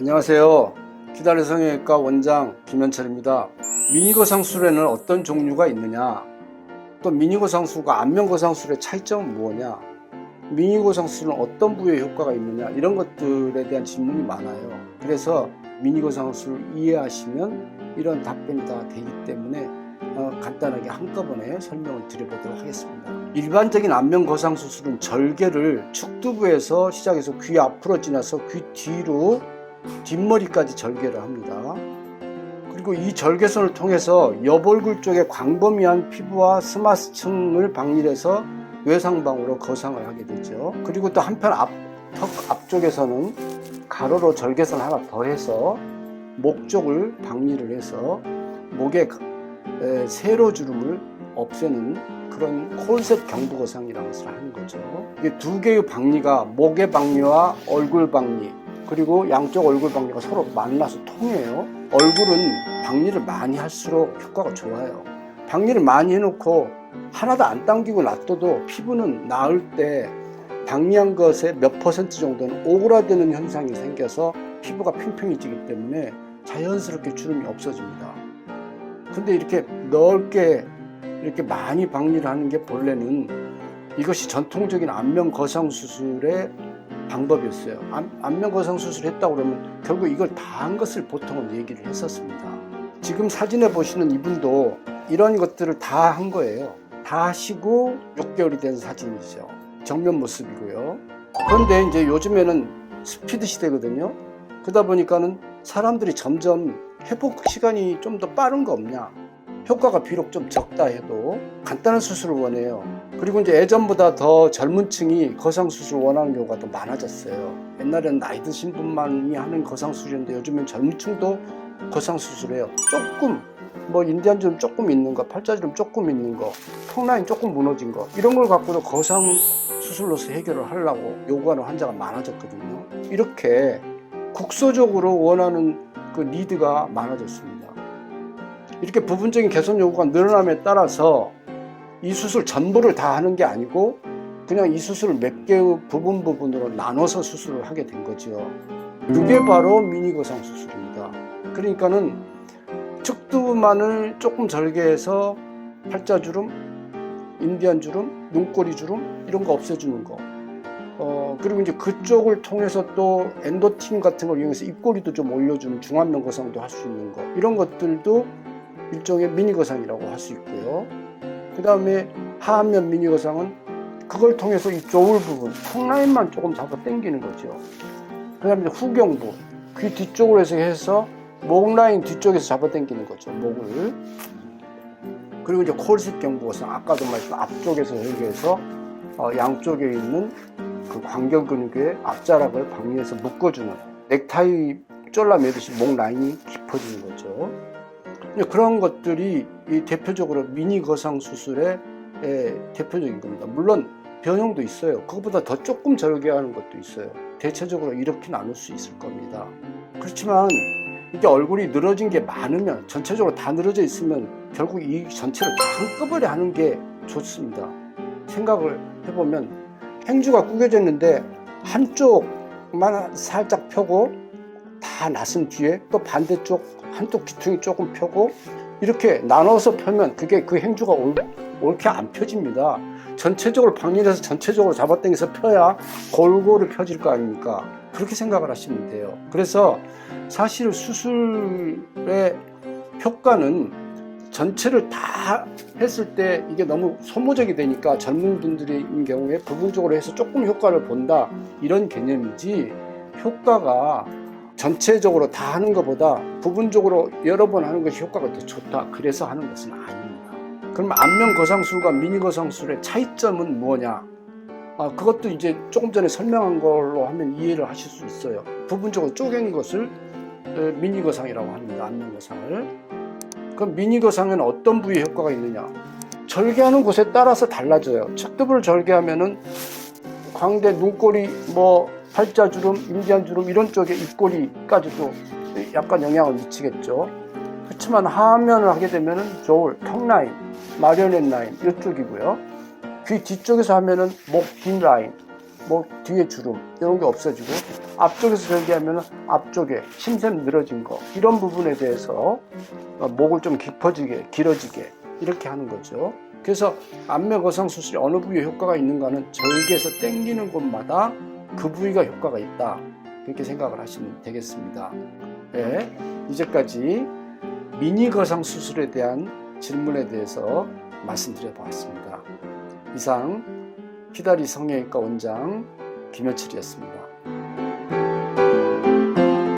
안녕하세요. 기다려 성형외과 원장 김현철입니다. 미니거상술에는 어떤 종류가 있느냐? 또 미니거상술과 안면거상술의 차이점은 무엇이냐? 미니거상술은 어떤 부위에 효과가 있느냐? 이런 것들에 대한 질문이 많아요. 그래서 미니거상술을 이해하시면 이런 답변이 다 되기 때문에 어, 간단하게 한꺼번에 설명을 드려보도록 하겠습니다. 일반적인 안면 거상 수술은 절개를 축두부에서 시작해서 귀 앞으로 지나서 귀 뒤로 뒷머리까지 절개를 합니다. 그리고 이 절개선을 통해서 옆얼굴 쪽에 광범위한 피부와 스마스층을 박릴해서 외상방으로 거상을 하게 되죠. 그리고 또 한편 앞, 턱 앞쪽에서는 가로로 절개선 하나 더해서 목 쪽을 박리를 해서 목에 에, 세로주름을 없애는 그런 콜셋 경부거상이라는 것을 하는 거죠. 이게 두 개의 박리가 목의 박리와 얼굴 박리 그리고 양쪽 얼굴 박리가 서로 만나서 통해요. 얼굴은 박리를 많이 할수록 효과가 좋아요. 박리를 많이 해놓고 하나도 안 당기고 놔둬도 피부는 나을 때 박리한 것의 몇 퍼센트 정도는 오그라드는 현상이 생겨서 피부가 팽팽해지기 때문에 자연스럽게 주름이 없어집니다. 근데 이렇게 넓게 이렇게 많이 박리를 하는 게 본래는 이것이 전통적인 안면 거상 수술의 방법이었어요. 안, 수술을 했다고 그러면 결국 이걸 다 한 것을 보통은 얘기를 했었습니다. 지금 사진에 보시는 이분도 이런 것들을 다 한 거예요. 다 하시고 6개월이 된 사진이죠. 정면 모습이고요. 그런데 이제 요즘에는 스피드 시대거든요. 그러다 보니까는 사람들이 점점 회복 시간이 좀 더 빠른 거 없냐? 효과가 비록 좀 적다 해도 간단한 수술을 원해요. 그리고 이제 예전보다 더 젊은 층이 거상 수술을 원하는 경우가 더 많아졌어요. 옛날에는 나이 드신 분만이 하는 거상 수술인데 요즘엔 젊은 층도 거상 수술해요. 조금 뭐 인디안 주름 조금 있는 거, 팔자주름 조금 있는 거, 턱라인 조금 무너진 거 이런 걸 갖고도 거상 수술로서 해결을 하려고 요구하는 환자가 많아졌거든요. 이렇게 국소적으로 원하는 그 니드가 많아졌습니다. 이렇게 부분적인 개선 요구가 늘어남에 따라서 이 수술 전부를 다 하는 게 아니고 그냥 이 수술을 몇 개의 부분 부분으로 나눠서 수술을 하게 된 거죠. 그게 바로 미니 거상 수술입니다. 그러니까는 측두부만을 조금 절개해서 팔자주름, 인디안 주름, 눈꼬리 주름 이런 거 없애주는 거. 어, 그리고 이제 그쪽을 통해서 또 엔도틴 같은 걸 이용해서 입꼬리도 좀 올려주는 중안면 거상도 할 수 있는 거. 이런 것들도 일종의 미니 거상이라고 할 수 있고요. 그 다음에 하안면 미니 거상은 그걸 통해서 이 조울 부분, 턱라인만 조금 잡아 당기는 거죠. 그 다음에 후경부, 귀 뒤쪽으로 해서 해서 목 라인 뒤쪽에서 잡아 당기는 거죠. 목을. 그리고 이제 콜셋 경부거상, 아까도 말했던 앞쪽에서 여기에서 어, 양쪽에 있는 그 광견 근육의 앞자락을 방리해서 묶어주는 넥타이 졸라매듯이 목 라인이 깊어지는 거죠. 이제 그런 것들이 이 대표적으로 미니 거상 수술의 에, 대표적인 겁니다. 물론 변형도 있어요. 그것보다 더 조금 절개하는 것도 있어요. 대체적으로 이렇게 나눌 수 있을 겁니다. 그렇지만 이게 얼굴이 늘어진 게 많으면 전체적으로 다 늘어져 있으면 결국 이 전체를 다 한꺼번에 하는 게 좋습니다. 생각을 해보면 행주가 구겨졌는데 한쪽만 살짝 펴고 다 나선 뒤에 또 반대쪽 한쪽 귀퉁이 조금 펴고 이렇게 나눠서 펴면 그게 그 행주가 올, 옳게 안 펴집니다. 전체적으로 방일해서 전체적으로 잡아당겨서 펴야 골고루 펴질 거 아닙니까? 그렇게 생각을 하시면 돼요. 그래서 사실 수술의 효과는 전체를 다 했을 때 이게 너무 소모적이 되니까 젊은 분들인 경우에 부분적으로 해서 조금 효과를 본다 이런 개념이지 효과가 전체적으로 다 하는 것보다 부분적으로 여러 번 하는 것이 효과가 더 좋다 그래서 하는 것은 아닙니다. 그럼 안면 거상술과 미니 거상술의 차이점은 뭐냐? 아, 그것도 이제 조금 전에 설명한 걸로 하면 이해를 하실 수 있어요. 부분적으로 쪼갠 것을 에, 미니 거상이라고 합니다. 안면 거상을. 그럼 미니 거상에는 어떤 부위 효과가 있느냐? 절개하는 곳에 따라서 달라져요. 척두부를 절개하면은 광대, 눈꼬리, 뭐 팔자주름, 인디안주름 이런 쪽에 입꼬리까지도 약간 영향을 미치겠죠. 그렇지만 하면을 하게 되면은 저울, 턱 라인, 마리오넷 라인 이쪽이고요. 귀 뒤쪽에서 하면은 목 뒷 라인, 뭐 뒤에 주름 이런 게 없어지고 앞쪽에서 절개하면 앞쪽에 힘샘 늘어진 거 이런 부분에 대해서 어, 목을 좀 깊어지게 길어지게 이렇게 하는 거죠. 그래서 안면 거상 수술이 어느 부위에 효과가 있는가는 절개에서 당기는 곳마다 그 부위가 효과가 있다. 그렇게 생각을 하시면 되겠습니다. 네, 이제까지 미니 거상 수술에 대한 질문에 대해서 말씀드려 보았습니다. 이상 피다리 성형외과 원장 김현철이었습니다.